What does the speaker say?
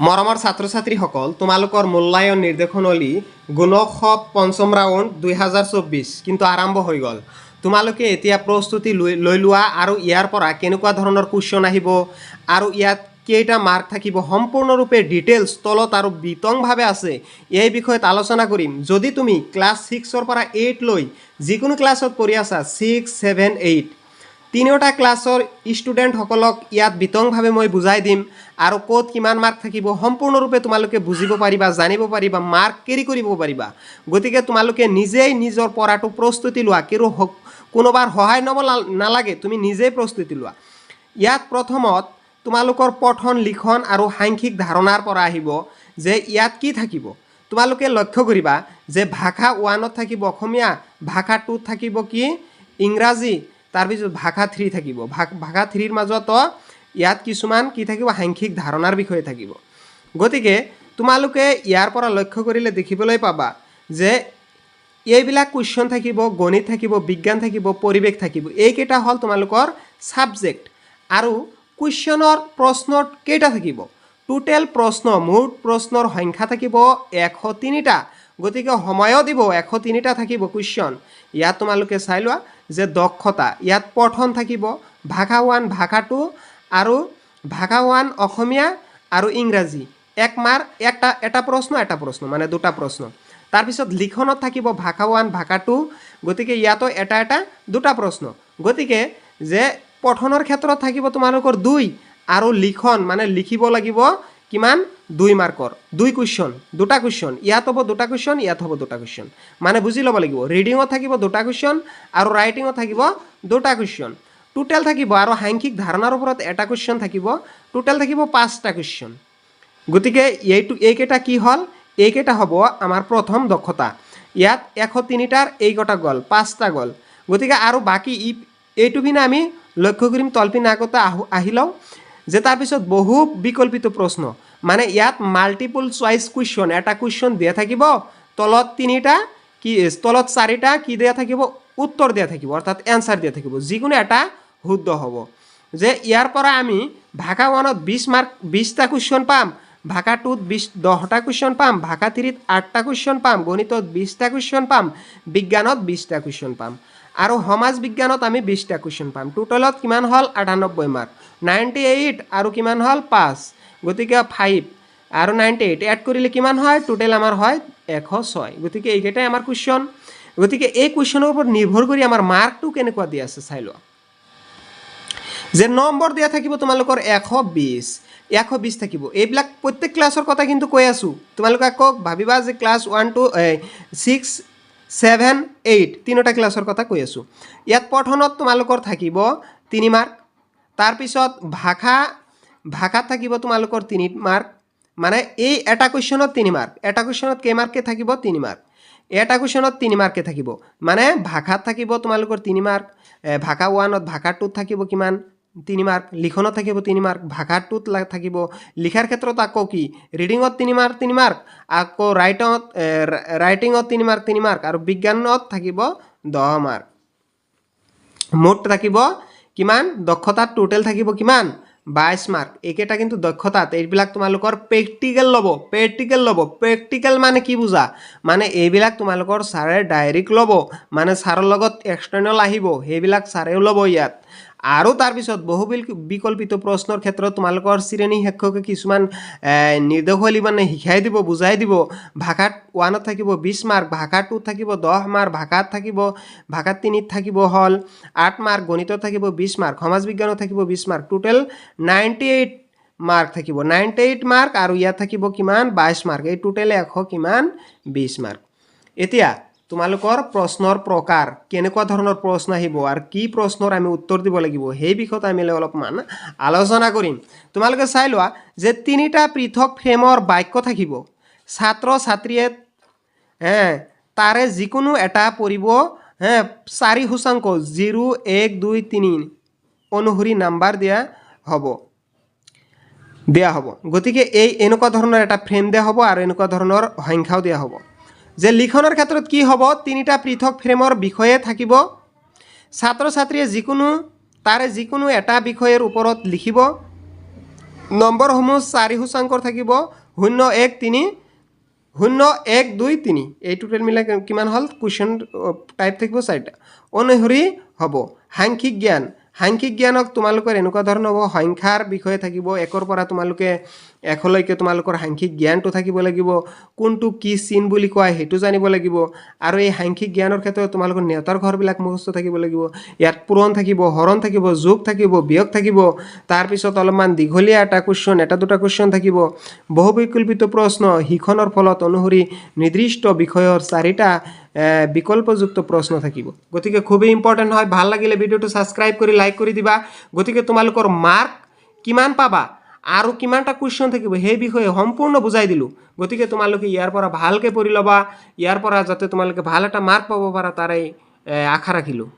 মৰমৰ ছাত্ৰ ছাত্ৰীসকল তোমালোকৰ মূল্যায়ন নিৰ্দেশনাৱলী গুণোৎসৱ পঞ্চম ৰাউণ্ড দুই হাজাৰ চৌব্বিছ কিন্তু আৰম্ভ হৈ গ'ল। তোমালোকে এতিয়া প্ৰস্তুতি লৈ লৈ লোৱা আৰু ইয়াৰ পৰা কেনেকুৱা ধৰণৰ কুৱেশ্যন আহিব আৰু ইয়াত কেইটা মাৰ্ক থাকিব সম্পূৰ্ণৰূপে ডিটেইলছ তলত আৰু বিতংভাৱে আছে, এই বিষয়ত আলোচনা কৰিম। যদি তুমি ক্লাছ ছিক্সৰ পৰা এইট লৈ যিকোনো ক্লাছত পঢ়ি আছা, ছিক্স, ছেভেন, এইট তিনিওটা ক্লাছৰ ষ্টুডেণ্টসকলক ইয়াত বিতংভাৱে মই বুজাই দিম আৰু ক'ত কিমান মাৰ্ক থাকিব, সম্পূৰ্ণৰূপে তোমালোকে বুজিব পাৰিবা, জানিব পাৰিবা মাৰ্ক কেৰি কৰিব পাৰিবা। গতিকে তোমালোকে নিজেই নিজৰ পঢ়াটো প্ৰস্তুতি লোৱা কিৰো কোনোবাৰ সহায় ল'ব নাল- নালাগে, তুমি নিজেই প্ৰস্তুতি লোৱা। ইয়াত প্ৰথমত তোমালোকৰ পঠন, লিখন আৰু সাংখ্যিক ধাৰণাৰ পৰা আহিব যে ইয়াত কি থাকিব। তোমালোকে লক্ষ্য কৰিবা যে ভাষা ওৱানত থাকিব অসমীয়া, ভাষা টুত থাকিব কি ইংৰাজী তাৰপিছত ভাষা থ্ৰী থাকিব। ভাষা থ্ৰীৰ মাজতো ইয়াত কিছুমান কি থাকিব? সাংখ্যিক ধাৰণাৰ বিষয়ে থাকিব। গতিকে তোমালোকে ইয়াৰ পৰা লক্ষ্য কৰিলে দেখিবলৈ পাবা যে এইবিলাক কুৱেশ্যন থাকিব, গণিত থাকিব, বিজ্ঞান থাকিব, পৰিৱেশ থাকিব। এইকেইটা হ'ল তোমালোকৰ ছাবজেক্ট আৰু কুৱেশ্যনৰ প্ৰশ্নত কেইটা থাকিব? টোটেল প্ৰশ্ন মুঠ প্ৰশ্নৰ সংখ্যা থাকিব এশ তিনিটা। গতিকে সময়ো দিব, এশ তিনিটা থাকিব কুৱেশ্যন। ইয়াত তোমালোকে চাই লোৱা যে দক্ষতা, ইয়াত পঠন থাকিব ভাষা ওৱান, ভাষা আৰু ভাষা ওৱান অসমীয়া আৰু ইংৰাজী। এক মাৰ, এটা এটা প্ৰশ্ন এটা প্ৰশ্ন মানে দুটা প্ৰশ্ন। তাৰপিছত লিখনত থাকিব ভাষা ওৱান, ভাষা গতিকে ইয়াতো এটা এটা, দুটা প্ৰশ্ন। গতিকে যে পঠনৰ ক্ষেত্ৰত থাকিব তোমালোকৰ দুই আৰু লিখন মানে লিখিব লাগিব কিমান? দুই মাৰ্কৰ দুই কুৱেশ্যন দুটা কুৱেশ্যন ইয়াত হ'ব দুটা কুৱেশ্যন ইয়াত হ'ব দুটা কুৱেশ্যন মানে বুজি ল'ব লাগিব ৰিডিঙত থাকিব দুটা কুৱেশ্যন আৰু ৰাইটিঙত থাকিব দুটা কুৱেশ্যন টোটেল থাকিব আৰু সাংখ্যিক ধাৰণাৰ ওপৰত এটা কুৱেশ্যন থাকিব টোটেল থাকিব পাঁচটা কুৱেশ্যন গতিকে এইটো, এইকেইটা কি হ'ল? এইকেইটা হ'ব আমাৰ প্ৰথম দক্ষতা। ইয়াত এশ তিনিটাৰ এইকেইটা গ'ল, পাঁচটা গ'ল। গতিকে আৰু বাকী ই, এইটো পিনে আমি লক্ষ্য কৰিম, তলপিনে আগতে আহো, আহি লওঁ। যে তাৰপিছত বহু বিকল্পিত প্ৰশ্ন। মানে ইয়াত মাল্টিপুল চইচ কুৱেশ্যন এটা কুৱেশ্যন দিয়া থাকিব, তলত তিনিটা কি, তলত চাৰিটা কি দিয়া থাকিব, উত্তৰ দিয়া থাকিব, অৰ্থাৎ এনচাৰ দিয়া থাকিব, যিকোনো এটা শুদ্ধ হ'ব। যে ইয়াৰ পৰা আমি ভাষা ওৱানত বিছ মাৰ্ক বিছটা কুৱেশ্যন পাম, ভাষা টুত বিছ দহটা কুৱেশ্যন পাম, ভাষা থ্ৰীত আঠটা কুৱেশ্যন পাম, গণিতত বিছটা কুৱেশ্যন পাম, বিজ্ঞানত বিছটা কুৱেশ্যন পাম, আৰু সমাজ বিজ্ঞানত আমি বিছটা কুৱেশ্যন পাম। টোটেলত কিমান হ'ল? আঠানব্বৈ মাৰ্ক নাইণ্টি এইট আৰু কিমান হ'ল? পাঁচ। গতিকে ফাইভ আৰু নাইণ্টি এইট এড কৰিলে কিমান হয়? টোটেল আমাৰ হয় এশ ছয়। গতিকে এইকেইটাই আমাৰ কুৱেশ্যন গতিকে এই কুৱেশ্যনৰ ওপৰত নিৰ্ভৰ কৰি আমাৰ মাৰ্কটো কেনেকুৱা দিয়া আছে, চাই লোৱা। যে নম্বৰ দিয়া থাকিব তোমালোকৰ এশ বিছ এশ বিছ থাকিব। এইবিলাক প্ৰত্যেক ক্লাছৰ কথা কিন্তু কৈ আছোঁ। তোমালোকে আকৌ ভাবিবা যে class one two six seven eight তিনিটা ক্লাছৰ কথা কৈ আছোঁ। ইয়াত পঠনত তোমালোকৰ থাকিব তিনি মাৰ্ক তাৰপিছত ভাষা ভাষাত থাকিব তোমালোকৰ তিনি মাৰ্ক মানে এই এটা কুৱেশ্যনত তিনি মাৰ্ক এটা কুৱেশ্যনত কেই মাৰ্কে থাকিব? তিনি মাৰ্ক এটা কুৱেশ্যনত তিনি মাৰ্কে থাকিব। মানে ভাষাত থাকিব তোমালোকৰ তিনি মাৰ্ক ভাষা ওৱানত ভাষা টুত থাকিব কিমান? তিনি মাৰ্ক লিখনত থাকিব তিনি মাৰ্ক ভাষা টুত থাকিব। লিখাৰ ক্ষেত্ৰত আকৌ কি? ৰিডিঙত তিনি মাৰ্ক তিনি মাৰ্ক আকৌ ৰাইটত ৰাইটিঙত তিনি মাৰ্ক তিনি মাৰ্ক আৰু বিজ্ঞানত থাকিব দহ মাৰ্ক মুঠ থাকিব কিমান? দক্ষতাত টোটেল থাকিব কিমান? বাইছ মার্ক। এইকেইটা কিন্তু দক্ষতাত এইবিলাক তোমালোকৰ প্ৰেক্টিকেল ল'ব। প্ৰেক্টিকেল ল'ব। প্ৰেক্টিকেল মানে কি বুজা? মানে এইবিলাক তোমালোকৰ ছাৰে ডাইৰেক্ট ল'ব। মানে ছাৰৰ লগত এক্সটাৰ্নেল আহিব। সেইবিলাক ছাৰেও ল'ব ইয়াত। আৰু তাৰপিছত বহু বিকল্পিত প্ৰশ্নৰ ক্ষেত্ৰত তোমালোকৰ শ্ৰেণী শিক্ষকে কিছুমান নিৰ্দেশাৱলী মানে শিকাই দিব, বুজাই দিব। ভাষাত ওৱানত থাকিব বিছ মাৰ্ক ভাষা টুত থাকিব দহ মাৰ্ক, ভাষাত থাকিব, ভাষাত তিনিত থাকিব হ'ল, আঠ মাৰ্ক, গণিতত থাকিব বিছ মাৰ্ক, সমাজ বিজ্ঞানত থাকিব বিছ mark, total ninety eight mark থাকিব। নাইণ্টি এইট মাৰ্ক আৰু ইয়াত থাকিব কিমান? বাইছ মাৰ্ক। এই টোটেল এশ কিমান? বিছ মাৰ্ক। এতিয়া তোমালোকৰ প্ৰশ্নৰ প্ৰকাৰ কেনেকুৱা ধৰণৰ প্ৰশ্ন আহিব আৰু কি প্ৰশ্নৰ আমি উত্তৰ দিব লাগিব, সেই বিষয়ত আমি অলপমান আলোচনা কৰিম। তোমালোকে চাই লোৱা যে তিনিটা পৃথক ফ্ৰেমৰ বাক্য থাকিব। ছাত্ৰ ছাত্ৰীয়ে তাৰে যিকোনো এটা পৰিব হে, চাৰি সূচাংক জিৰ' এক, দুই, তিনি অনুসৰি নাম্বাৰ দিয়া হ'ব। দিয়া হ'ব। গতিকে এই এনেকুৱা ধৰণৰ এটা ফ্ৰেম দিয়া হ'ব আৰু এনেকুৱা ধৰণৰ সংখ্যাও দিয়া হ'ব। যে লিখনৰ ক্ষেত্ৰত কি হ'ব, তিনিটা পৃথক ফ্ৰেমৰ বিষয়ে থাকিব। ছাত্ৰ ছাত্ৰীয়ে যিকোনো, তাৰে যিকোনো এটা বিষয়ৰ ওপৰত লিখিব। নম্বৰসমূহ চাৰি সূচাংকৰ থাকিব। শূন্য এক তিনি, শূন্য এক দুই তিনি। এই টোটেল মিলাই কিমান হ'ল? কুৱেশ্যন টাইপ থাকিব চাৰিটা। অনুসৰি হ'ব। সাংখ্যিক জ্ঞান। সাংখ্যিক জ্ঞানক তোমালোকৰ এনেকুৱা ধৰণৰ হ'ব সংখ্যাৰ বিষয়ে থাকিব। একৰ পৰা তোমালোকে এশলৈকে তোমালোকৰ সাংখ্যিক জ্ঞানটো থাকিব লাগিব। কোনটো কি চিন বুলি কয় সেইটো জানিব লাগিব। আৰু এই সাংখ্যিক জ্ঞানৰ ক্ষেত্ৰত তোমালোকৰ নেতাৰ ঘৰবিলাক মুখস্থ থাকিব লাগিব। ইয়াত পূৰণ থাকিব, হৰণ থাকিব, যোগ থাকিব, বিয়োগ থাকিব। তাৰপিছত অলপমান দীঘলীয়া এটা কুৱেশ্যন এটা দুটা কুৱেশ্যন থাকিব। বহুবৈকল্পিত প্ৰশ্ন শিক্ষণৰ ফলত অনুসৰি নিৰ্দিষ্ট বিষয়ৰ চাৰিটা বিকল্পযুক্ত প্ৰশ্ন থাকিব। গতিকে খুবেই ইম্পৰ্টেণ্ট হয়, ভালো লাগিলে ভিডিঅ'টো ছাবস্ক্ৰাইব কৰি লাইক কৰি দিবা। গতিকে তোমালোকৰ মাৰ্ক কিমান পাবা আৰু কিমানটা কুৱেশ্যন থাকিব সেই বিষয়ে সম্পূৰ্ণ বুজাই দিলোঁ। গতিকে তোমালোকে ইয়াৰ পৰা ভালকৈ পঢ়ি ল'বা। ইয়াৰ পৰা যাতে তোমালোকে ভালো এটা মাৰ্ক পাব পাৰা তাৰে আশা ৰাখিলোঁ।